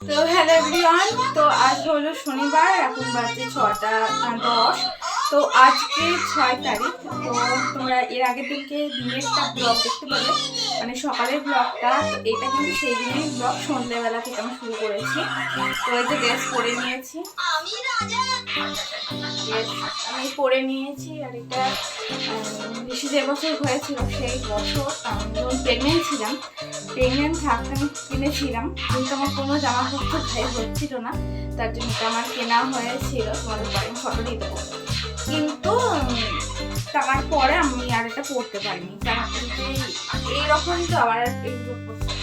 তো hello everyone তো আজ হলো শনিবার, এখন বাজে ছটা দশ। তো আজকে ছয় তারিখ, তো তোমরা এর আগের দিনকে দিনেরটা ব্লগ দেখতে পেলে মানে সকালের ব্লগটা এটা কিন্তু সেই দিনের ব্লগ সন্ধ্যেবেলা থেকে আমি শুরু করেছি। তো এই যে ড্রেস পরে নিয়েছি। আমি পরে নিয়েছি, আর এটা বেশি যে বছর হয়েছিল সেই বছর যখন প্রেগনেন্ট ছিলাম প্রেগনেন্ট থাকতে আমি কিনেছিলাম, কিন্তু আমার কোনো জামা কাপড় ভাই হচ্ছিল না, তার জন্য আমার কেনা হয়েছিল, তোমাদের বাড়ি ফটো দিয়ে কিন্তু টাকার পরে আমি আর এটা পরতে পারিনি। এইরকম তো আমার এগুলো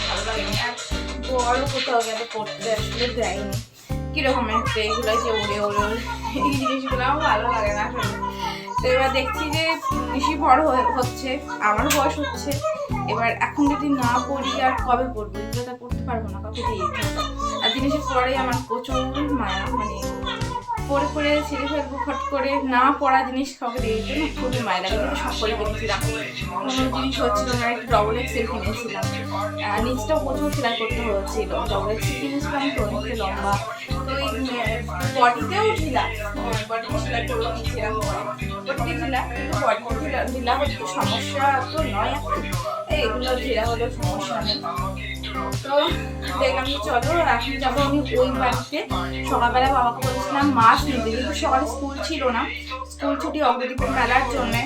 ভালো লাগেনি। আর বড় কোথাও গেলে পরতে আসলে দেয়নি। কীরকম একটা এগুলো যে ওড়ে ওড়ে এই জিনিসগুলো আমার ভালো লাগে না। তো এবার দেখছি যে বেশি বড় হচ্ছে, আমারও বয়স হচ্ছে। এবার এখন যদি না পড়ি, আর কবে পড়ব? এগুলো তো পড়তে পারব না কাউকে দিয়ে আর জিনিসের পরে আমার প্রচুর মায়া মানে পরে পরে ছেড়ে ফেলব ফট করে না পড়া জিনিস কাউকে দিয়ে দিতে, না খুবই মায়া লাগে। কিন্তু সব করে কিনেছিলাম কোনো জিনিস হচ্ছিল না, একটু ডবল এক্সেল কিনেছিলাম। নিচটাও প্রচুর সেলাই করতে হচ্ছিল। ডবল এক্সেল কিনেছিলাম তো অনেকটা লম্বা। তো ওই বডিতেও ঢিলা। বডিতে সেলাই করে নিয়েছিলাম বডিতে ঢিলা? কিন্তু বডিতে ঢিলা ঢিলা হচ্ছে সমস্যা তো নয়। এখন এই এগুলো ঢিলা হলেও সমস্যা নেই। তো দেখলাম যে চলো এখন যাব আমি ওই বাড়িতে। সকালবেলা বাবাকে বলেছিলাম মাছ নিতে কিন্তু সকালে স্কুল ছিল না স্কুল ছুটি অগ্রদীপের মেলার জন্যে।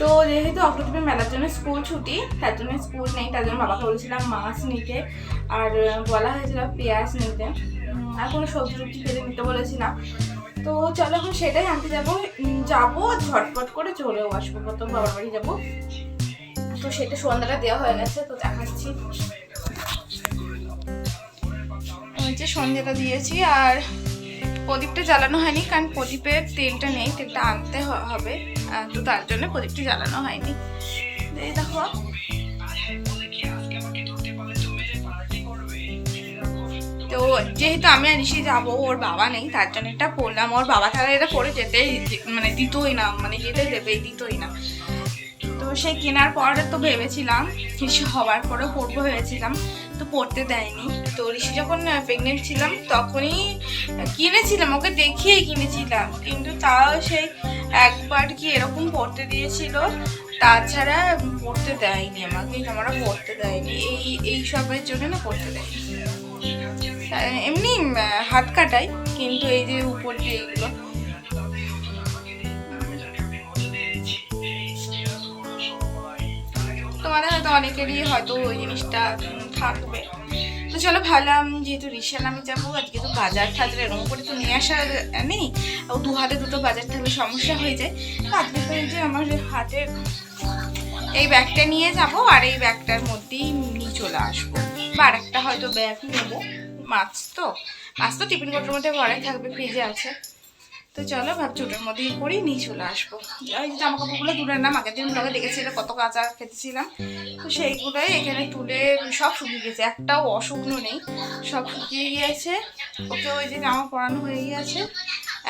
তো যেহেতু অগ্রদীপের মেলার জন্য স্কুল ছুটি তার জন্য স্কুল নেই তার জন্য বাবাকে বলেছিলাম মাছ নিতে। আর বলা হয়েছিল পেঁয়াজ নিতে। আর কোনো সবজি টবজি কেটে নিতে বলেছিলাম তো চলো এখন সেটাই আনতে যাব। যাব, ঝটপট করে চলেও আসব। প্রথম বাবার বাড়ি যাব। তো সেটা সন্ধ্যাটা দেওয়া হয়ে গেছে, তো দেখাচ্ছি। সন্ধ্যাটা দিয়েছি, আর প্রদীপটা জ্বালানো হয়নি, কারণ প্রদীপের তেলটা নেই, তেলটা আনতে হবে। তো তার জন্য প্রদীপটি জ্বালানো হয়নি। দেখো। তো যেহেতু আমি আর ঋষি যাব, ওর বাবা নেই, তার জন্য এটা পড়লাম ওর বাবা তারা এটা পরে যেতেই মানে দিতই না মানে যেতে দেবেই, দিতই না। তো সেই কেনার পরে তো ভেবেছিলাম ঋষি হওয়ার পরেও পড়ব ভেবেছিলাম, তো পড়তে দেয়নি। তো ঋষি যখন প্রেগনেন্ট ছিলাম, তখনই কিনেছিলাম, ওকে দেখিয়েই কিনেছিলাম। কিন্তু তাও সেই একবার কি এরকম পড়তে দিয়েছিল, তাছাড়া পড়তে দেয়নি আমাকে আমরা পড়তে দেয়নি। এই এই সবের জন্য না পড়তে দেয়নি। এমনি হাত কাটাই, কিন্তু এই যে উপর দিয়ে এগুলো। তোমাদের হয়তো অনেকেরই হয়তো ওই জিনিসটা থাকবে। তো চলো ভাবলাম, যেহেতু রিসেল আমি যাব, আজকে তো বাজার টাজার এরকম করে তো নিয়ে আসা নেই। ও দু হাতে দুটো বাজার থাকলে সমস্যা হয়ে যায়। তো আজকে তো যে আমার হাতে এই ব্যাগটা নিয়ে যাব, আর এই ব্যাগটার মধ্যেই নিয়ে চলে আসব। বা আর একটা হয়তো ব্যাগ নেব। মাছ তো? মাছ তো টিফিন কোটের মধ্যে ভরাই থাকবে, ফ্রিজে আছে। তো চলো ভাবছি ওটার মধ্যেই করি নিয়ে চলে আসব। ওই জামা কাপড়গুলো তুলে নাম আগের দিন ব্লগে দেখেছিলে কত কাঁচা খেতেছিলাম। তো সেইগুলোই এখানে তুলে সব শুকিয়ে গেছে, একটাও অশুকনো নেই, সব শুকিয়ে গিয়েছে। ওকে ওই যে জামা পরানো হয়ে গিয়েছে।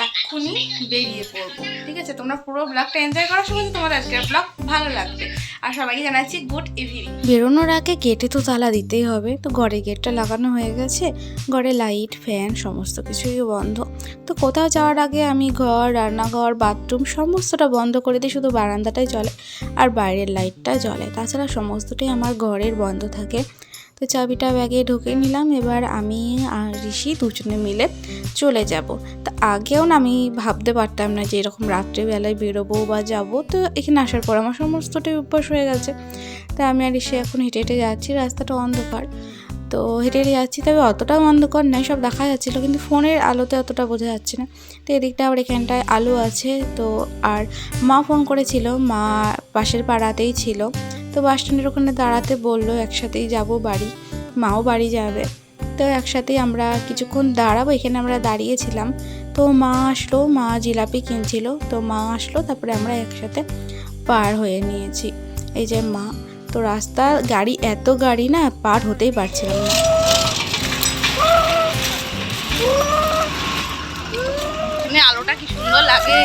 এক্ষুনি বেরিয়ে পড়ব, ঠিক আছে? তোমরা পুরো ব্লগটা এনজয় করার সময় তোমাদের আজকের ব্লগ ভালো লাগবে। আর সবাইকে জানাচ্ছি গুড ইভিনিং বেরোনোর আগে গেটে তো তালা দিতেই হবে, তো ঘরে গেটটা লাগানো হয়ে গেছে, ঘরে লাইট ফ্যান সমস্ত কিছুই বন্ধ। তো কোথাও যাওয়ার আগে আমি ঘর, রান্নাঘর বাথরুম সমস্তটা বন্ধ করে দিই, শুধু বারান্দাটাই চলে, আর বাইরের লাইটটা জ্বলে। তাছাড়া সমস্তটাই আমার ঘরের বন্ধ থাকে। তো চাবিটা ব্যাগে ঢুকে নিলাম। এবার আমি আর ঋষি দুজনে মিলে চলে যাব। তা আগেও না আমি ভাবতে পারতাম না যে এরকম রাত্রেবেলায় বেরোবো বা যাব। তো এখানে আসার পর আমার সমস্তটাই অভ্যাস হয়ে গেছে। তা আমি আর ঋষি এখন হেঁটে হেঁটে যাচ্ছি, রাস্তাটা অন্ধকার। তো হেঁটে হেঁটে যাচ্ছি, তবে অতটাও অন্ধকার নয়, সব দেখা যাচ্ছিল, কিন্তু ফোনের আলোতে অতটা বোঝা যাচ্ছে না। তো এদিকটা আবার এখানটায় আলো আছে, তো আর মা ফোন করেছিল, মা পাশের পাড়াতেই ছিল। তো বাস স্ট্যান্ডের ওখানে দাঁড়াতে বলল, একসাথেই যাব বাড়ি। মাও বাড়ি যাবে। তো একসাথেই আমরা কিছুক্ষণ দাঁড়াবো, এখানে আমরা দাঁড়িয়েছিলাম। তো মা আসলো, মা জিলাপি কিনছিল। তো মা আসলো, তারপরে আমরা একসাথে পার হয়ে নিয়েছি। এই যে মা, তো রাস্তা, গাড়ি, এত গাড়ি না, পার হতেই পারছিলাম না। আলোটা কি সুন্দর লাগে।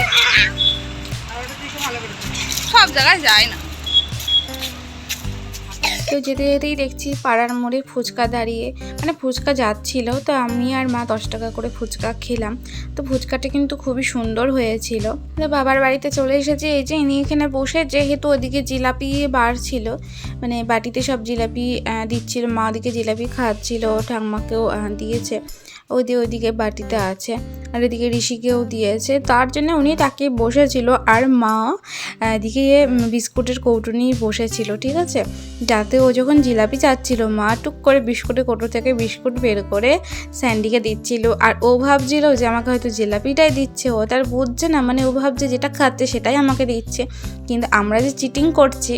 সব জায়গায় যায় না। তো যেতে যেতেই দেখছি পাড়ার মোড়ে ফুচকা দাঁড়িয়ে মানে ফুচকা যাচ্ছিল তো আমি আর মা দশ টাকা করে ফুচকা খেলাম। তো ফুচকাটা কিন্তু খুবই সুন্দর হয়েছিল। তো বাবার বাড়িতে চলে এসেছে এই যে ইনি এখানে বসে যেহেতু ওদিকে জিলাপি বার ছিল মানে বাটিতে সব জিলাপি দিচ্ছিল মা ওদিকে জিলাপি খাচ্ছিল ঠাম্মাকেও আহ, দিয়েছে ওইদি ওইদিকে বাটিতে আছে। আর এদিকে ঋষিকেও দিয়েছে। তার জন্য উনি তাকে বসেছিল আর মা এদিকে বিস্কুটের কৌটো নিয়ে বসেছিল, ঠিক আছে? যাতে ও যখন জিলাপি চাচ্ছিল, মা টুক করে বিস্কুটের কৌটো থেকে বিস্কুট বের করে স্যান্ডিকে দিচ্ছিল। আর ও ভাবছিল যে আমাকে হয়তো জিলাপিটাই দিচ্ছে। ও তার বুঝছে না মানে ও ভাবছে যেটা খাচ্ছে সেটাই আমাকে দিচ্ছে। কিন্তু আমরা যে চিটিং করছি,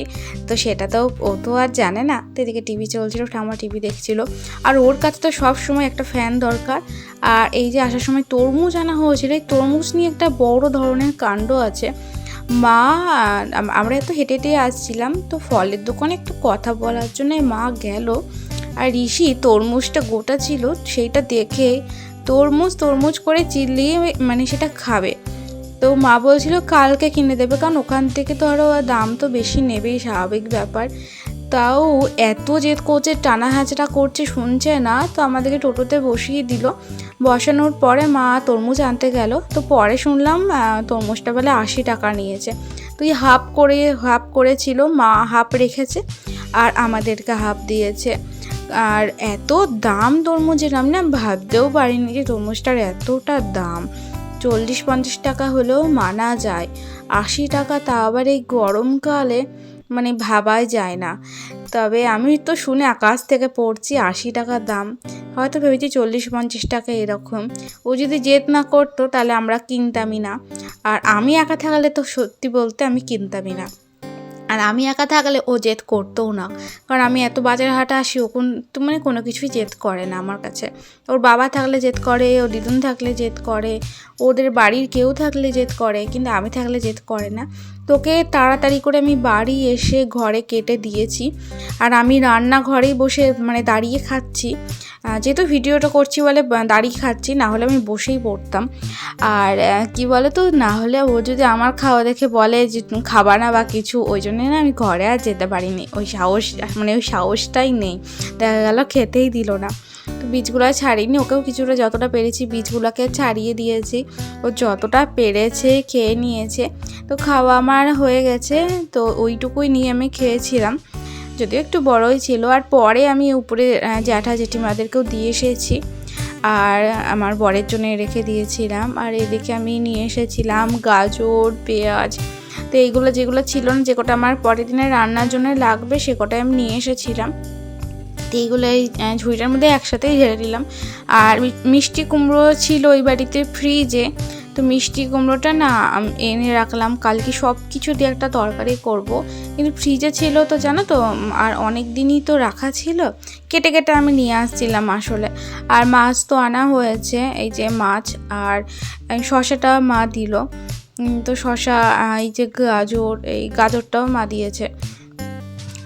তো সেটা তো ও তো আর জানে না। তো এদিকে টিভি চলছিল ঠামা টিভি দেখছিল। আর ওর কাছে তো সব সময় একটা ফ্যান দরকার। আর এই যে আসার সময় তরমুজ আনা হয়েছিল। এই তরমুজ নিয়ে একটা বড় ধরনের কাণ্ড আছে। মা, আমরা এত হেঁটে হেঁটে আসছিলাম, তো ফলের দোকানে একটু কথা বলার জন্য মা গেল। আর ঋষি, তরমুজটা গোটা ছিল, সেইটা দেখে তরমুজ তরমুজ করে চিল্লিয়ে মানে সেটা খাবে। তো মা বলছিল, কালকে কিনে দেবে। কারণ ওখান থেকে তো আরও দাম তো বেশি নেবেই, স্বাভাবিক ব্যাপার। তাও এত জেদ করছে টানা হাঁচড়া করছে, শুনছে না। তো আমাদেরকে টোটোতে বসিয়ে দিল। বসানোর পরে মা তরমুজ আনতে গেল। তো পরে শুনলাম তরমুজটা বলে আশি টাকা নিয়েছে। তুই হাফ করে, হাফ করেছিল, মা হাফ রেখেছে আর আমাদেরকে হাফ দিয়েছে। আর এত দাম তরমুজের আমি না ভাবতেও পারিনি যে তরমুজটার এতটা দাম। চল্লিশ পঞ্চাশ টাকা হলেও মানা যায়। আশি টাকা তা আবার এই গরমকালে মানে ভাবাই যায় না। তবে আমি তো শুনে আকাশ থেকে পড়ছি আশি টাকা দাম। হয়তো ভেবেছি চল্লিশ পঞ্চাশ টাকা এরকম। ও যদি জেদ না করতো তাহলে আমরা কিনতামই না। আর আমি একা থাকলে তো সত্যি বলতে আমি কিনতামই না। আর আমি একা থাকলে ও জেদ করতেও না। কারণ আমি এত বাজার হাটে আসি, ও কোন মানে কোনো কিছুই জেদ করে না আমার কাছে। ওর বাবা থাকলে জেদ করে, ও দিদুন থাকলে জেদ করে, ওদের বাড়ির কেউ থাকলে জেদ করে, কিন্তু আমি থাকলে জেদ করে না। তোকে তাড়াতাড়ি করে আমি বাড়ি এসে ঘরে কেটে দিয়েছি। আর আমি রান্নাঘরেই বসে মানে দাঁড়িয়ে খাচ্ছি। যেহেতু ভিডিওটা করছি বলে দাঁড়িয়ে খাচ্ছি, না হলে আমি বসেই পড়তাম। আর কি বলে তো না হলে ও যদি আমার খাওয়া দেখে বলে যে খাবা না বা কিছু ওই জন্য না আমি ঘরে আর যেতে পারিনি। ওই সাহস মানে ওই সাহসটাই নেই। দেখা গেল খেতেই দিল না। বীজগুলো ছাড়িনি, ওকেও কিছুটা যতটা পেরেছি বীজগুলোকে ছাড়িয়ে দিয়েছি। ও যতটা পেরেছে খেয়ে নিয়েছে। তো খাওয়া আমার হয়ে গেছে, তো ওইটুকুই নিয়ে আমি খেয়েছিলাম। যদিও একটু বড়ই ছিল, আর পরে আমি উপরে জ্যাঠা জেঠিমাদেরকেও দিয়ে এসেছি। আর আমার বরের জন্য রেখে দিয়েছিলাম। আর এদিকে আমি নিয়ে এসেছিলাম গাজর, পেঁয়াজ। তো এইগুলো যেগুলো ছিল না, যে কটা আমার পরের দিনে রান্নার জন্য লাগবে, সে কটাই আমি নিয়ে এসেছিলাম। তো এইগুলো এই ঝুড়িটার মধ্যে একসাথেই ঝেড়ে দিলাম। আর মিষ্টি কুমড়ো ছিল ওই বাড়িতে ফ্রিজে তো মিষ্টি কুমড়োটা না এনে রাখলাম। কালকে সব কিছু দিয়ে একটা তরকারি করব। কিন্তু ফ্রিজে ছিল তো, জানো তো আর অনেক দিনই তো রাখা ছিল। কেটে কেটে আমি নিয়ে আসছিলাম আসলে। আর মাছ তো আনা হয়েছে, এই যে মাছ আর শশাটা মা দিল। তো শশা এই যে গাজর, এই গাজরটাও মা দিয়েছে।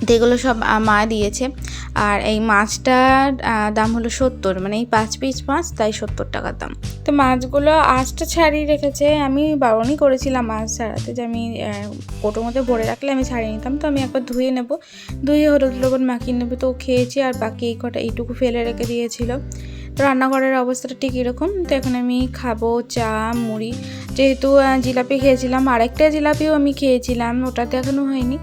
তো এগুলো সব মা দিয়েছে। আর এই মাছটার দাম হলো সত্তর মানে এই পাঁচ পিস মাছ, তাই সত্তর টাকার দাম। তো মাছগুলো আঁচটা ছাড়িয়ে রেখেছে, আমি বারণই করেছিলাম মাছ ছাড়াতে যে আমি কোটোর মধ্যে ভরে রাখলে আমি ছাড়িয়ে নিতাম, তো আমি একবার ধুয়ে নেব। ধুয়ে হলুদ লবণ মাখিয়ে নেব, তো খেয়েছি আর বাকি এই কটা এইটুকু ফেলে রেখে দিয়েছিল। রান্নাঘরের অবস্থাটা ঠিক এরকম। তো এখন আমি খাব চা, মুড়ি। যেহেতু জিলাপি খেয়েছিলাম, আরেকটা জিলাপিও আমি খেয়েছিলাম, ওটাতে এখনও হয়নি।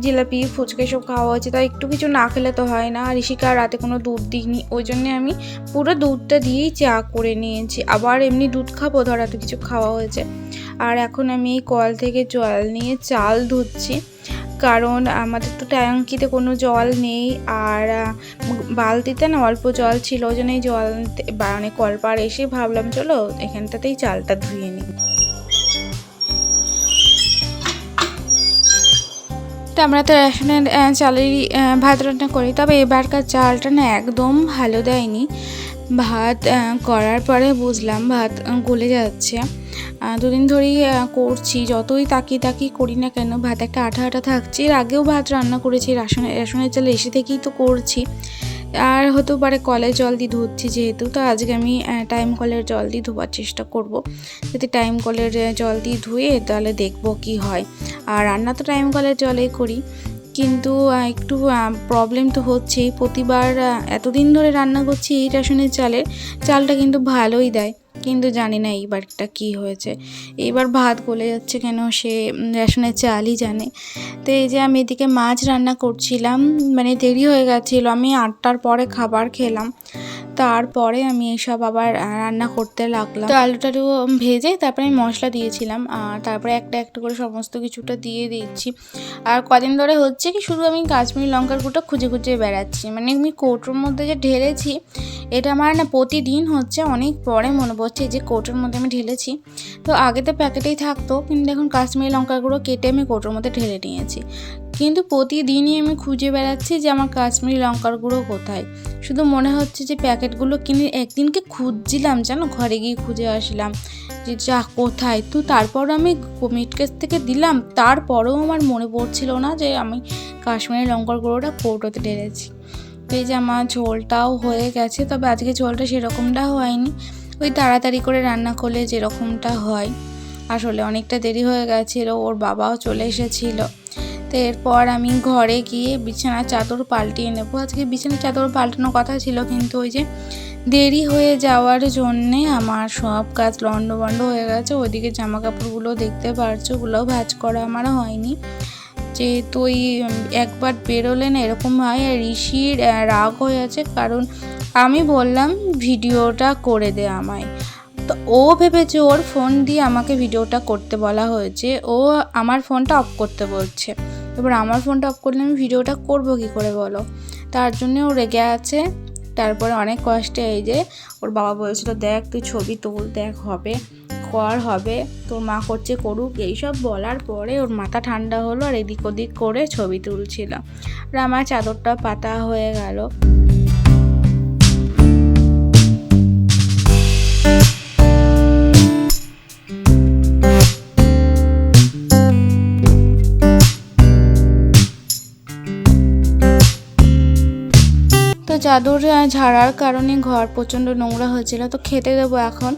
জিলাপি, ফুচকা সব খাওয়া হয়েছে, তাই একটু কিছু না খেলে তো হয় না। ঋষিকা রাতে কোনো দুধ দিইনি, ওই জন্যে আমি পুরো দুধটা দিয়েই চা করে নিয়েছি। আবার এমনি দুধ খাব, ধর, এত কিছু খাওয়া হয়েছে। আর এখন আমি কল থেকে জল নিয়ে চাল ধুচ্ছি। কারণ আমাদের তো ট্যাঙ্কিতে কোনো জল নেই আর বালতিতে না অল্প জল ছিল, ওই জন্যই জল মানে কলপার এসে ভাবলাম চলো এখানটাতেই চালটা ধুয়ে নিই। তো আমরা তো রেশনের চালেরই ভাত রান্না করি, তবে এবারকার চালটা না একদম ভালো দেয়নি। ভাত করার পরে বুঝলাম ভাত গলে যাচ্ছে। দুদিন ধরেই করছি। যতই তাকিয়ে তাকি করি না কেন, ভাত একটা আঠা আঠা থাকছে। এর আগেও ভাত রান্না করেছি রেশনের রেশনের চাল এসে থেকেই তো করছি। আর হতেও পারে কলের জল দিয়ে ধুচ্ছি যেহেতু, তো আজকে আমি টাইম কলের জল দিয়ে ধোবার চেষ্টা করব। যদি টাইম কলের জল দিয়ে ধুয়ে তাহলে দেখব কি হয়। আর রান্না তো টাইম কলের জলেই করি। কিন্তু একটু প্রবলেম তো হচ্ছেই। প্রতিবার এতদিন ধরে রান্না করছি এই রেশনের চালের চালটা কিন্তু ভালোই দেয়। কিন্তু জানি না এইবারটা কি হয়েছে। এইবার ভাত গলে যাচ্ছে কেন সে রেশনের চালই জানে। তো এই যে আমি এদিকে মাছ রান্না করছিলাম মানে দেরি হয়ে গেছিল, আমি আটটার পরে খাবার খেলাম। তারপরে আমি এসব আবার রান্না করতে লাগলাম। তো আলুটা একটু ভেজে তারপরে আমি মশলা দিয়েছিলাম। আর তারপরে একটা একটা করে সমস্ত কিছুটা দিয়ে দিচ্ছি। আর কদিন ধরে হচ্ছে কি, শুধু আমি কাশ্মীরি লঙ্কার গুঁটো খুঁজে খুঁজে বেড়াচ্ছি। মানে আমি কৌটোর মধ্যে যে ঢেলেছি, এটা আমার না প্রতিদিন হচ্ছে অনেক পরে মনে পড়ছে যে কৌটোর মধ্যে আমি ঢেলেছি। তো আগে তো প্যাকেটেই থাকতো, কিন্তু এখন কাশ্মীরি লঙ্কার গুঁড়ো কেটে আমি কৌটোর মধ্যে ঢেলে নিয়েছি। কিন্তু প্রতিদিনই আমি খুঁজে বেড়াচ্ছি যে আমার কাশ্মীরি লঙ্কার গুঁড়ো কোথায়। শুধু মনে হচ্ছে যে প্যাকেটগুলো কিনে একদিনকে খুঁজছিলাম জানো ঘরে গিয়ে খুঁজে আসলাম যে যা কোথায়। তো তারপর আমি মিটকেস থেকে দিলাম, তারপরেও আমার মনে পড়ছিল না যে আমি কাশ্মীরি লঙ্কার গুঁড়োটা কৌটোতে ঢেলেছি। তো এই যে আমার ঝোলটাও হয়ে গেছে, তবে আজকে ঝোলটা সেরকমটা হয়নি। ওই তাড়াতাড়ি করে রান্না করলে যেরকমটা হয়। আসলে অনেকটা দেরি হয়ে গেছিল, ওর বাবাও চলে এসেছিল। তো এরপর আমি ঘরে গিয়ে বিছানার চাদর পাল্টিয়ে নেব। আজকে বিছানার চাদর পাল্টানোর কথা ছিল, কিন্তু ওই যে দেরি হয়ে যাওয়ার জন্যে আমার সব কাজ লন্ডভন্ড হয়ে গেছে। ওইদিকে জামা কাপড়গুলো দেখতে পারছ, ওগুলোও ভাজ করা আমার হয়নি। যেহেতু ওই একবার বেরোলে না এরকম হয় আর ঋষির রাগ হয়ে আছে, কারণ আমি বললাম ভিডিওটা করে দে আমায়। তো ও ভেবেছে ওর ফোন দিয়ে আমাকে ভিডিওটা করতে বলা হয়েছে। ও আমার ফোনটা অফ করতে বলছে। এবার আমার ফোনটা অফ করলে আমি ভিডিওটা করব কী করে বলো? তার জন্যে ও রেগে আছে। তারপরে অনেক কষ্টে এই যে ওর বাবা বলছিল, দেখ, তুই ছবি তোল, দেখ হবে, কর হবে, তোর মা করছে করুক। এইসব বলার পরে ওর মাথা ঠান্ডা হলো আর এদিক ওদিক করে ছবি তুলছিল। আর আমার চাদরটা পাতা হয়ে গেল। চাদর ঝাড়ার কারণে ঘর প্রচণ্ড নোংরা হয়েছিল, তো খেতে দেবো এখন।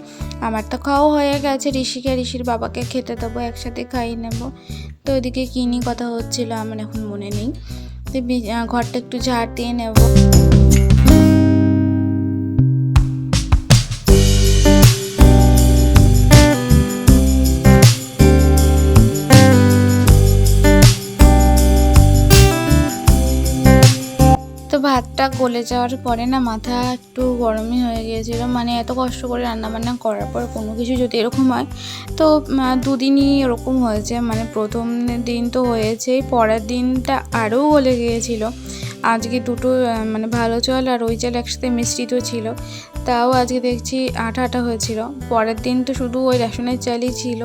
আমার তো খাওয়া হয়ে গেছে, ঋষিকে, ঋষির বাবাকে খেতে দেবো, একসাথে খাইয়ে নেব। তো ওইদিকে কিনি, কথা হচ্ছিল, আমার এখন মনে নেই। তো ঘরটা একটু ঝাড় দিয়ে নেব। ভাতটা গলে যাওয়ার পরে না মাথা একটু গরমই হয়ে গিয়েছিল। মানে এত কষ্ট করে রান্না বান্না করার পর কোনো কিছু যদি এরকম হয়, তো দুদিনই এরকম হয়েছে। মানে প্রথম দিন তো হয়েছেই, পরের দিনটা আরও গলে গিয়েছিল। আজকে দুটো মানে ভালো চাল আর ওই চাল একসাথে মিশ্রিত ছিল। তাও আজকে দেখছি আঠা আঠা হয়েছিল। পরের দিন তো শুধু ওই রেশনের চালই ছিল।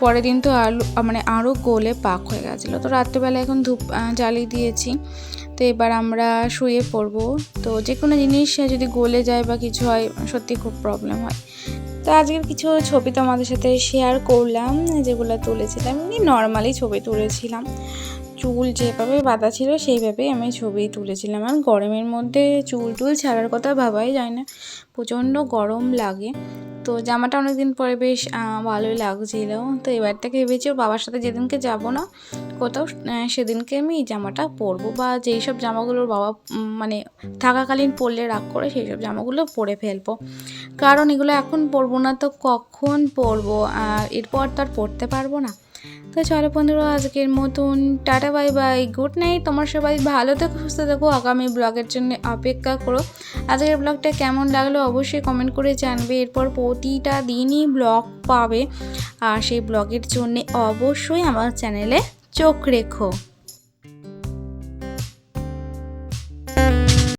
পরের দিন তো আলু মানে আরও গলে পাক হয়ে গেছিল। তো রাত্রেবেলা এখন ধূপ জ্বালিয়ে দিয়েছি। তো এবার আমরা শুয়ে পড়ব। তো যে কোনো জিনিস যদি গলে যায় বা কিছু হয়, সত্যি খুব প্রবলেম হয়। তো আজকের কিছু ছবি তোমাদের সাথে শেয়ার করলাম, যেগুলো তুলেছিলাম। এমনি নর্মালি ছবি তুলেছিলাম। চুল যেভাবে বাঁধা ছিল সেইভাবেই আমি ছবি তুলেছিলাম। আর গরমের মধ্যে চুল টুল ছাড়ার কথা ভাবাই যায় না। প্রচণ্ড গরম লাগে। তো জামাটা অনেকদিন পরে বেশ ভালোই লাগছিল। তো এবার থেকে ভেবেছি ওর বাবার সাথে যেদিনকে যাব না, কোথাও সেদিনকে আমি জামাটা পরবো। বা যেই সব জামাগুলোর বাবা মানে থাকাকালীন পরলে রাগ করে, সেই সব জামাগুলো পরে ফেলব। কারণ এগুলো এখন পরবো না, তো কখন পরবো? আর এরপর তো আর পরতে পারব না। তো চলো বন্ধুরা, আজকের মতন tata, bye bye. Good night, তোমার সবাই ভালো থেকো, সুস্থ থাকো। আগামী ব্লগের জন্য অপেক্ষা করো। আজকের ব্লগটা কেমন লাগল অবশ্যই কমেন্ট করে জানবে। এরপর প্রতিটা দিনই ব্লগ পাবে। আর সেই ব্লগের জন্যে অবশ্যই আমার চ্যানেলে চোখ রেখো।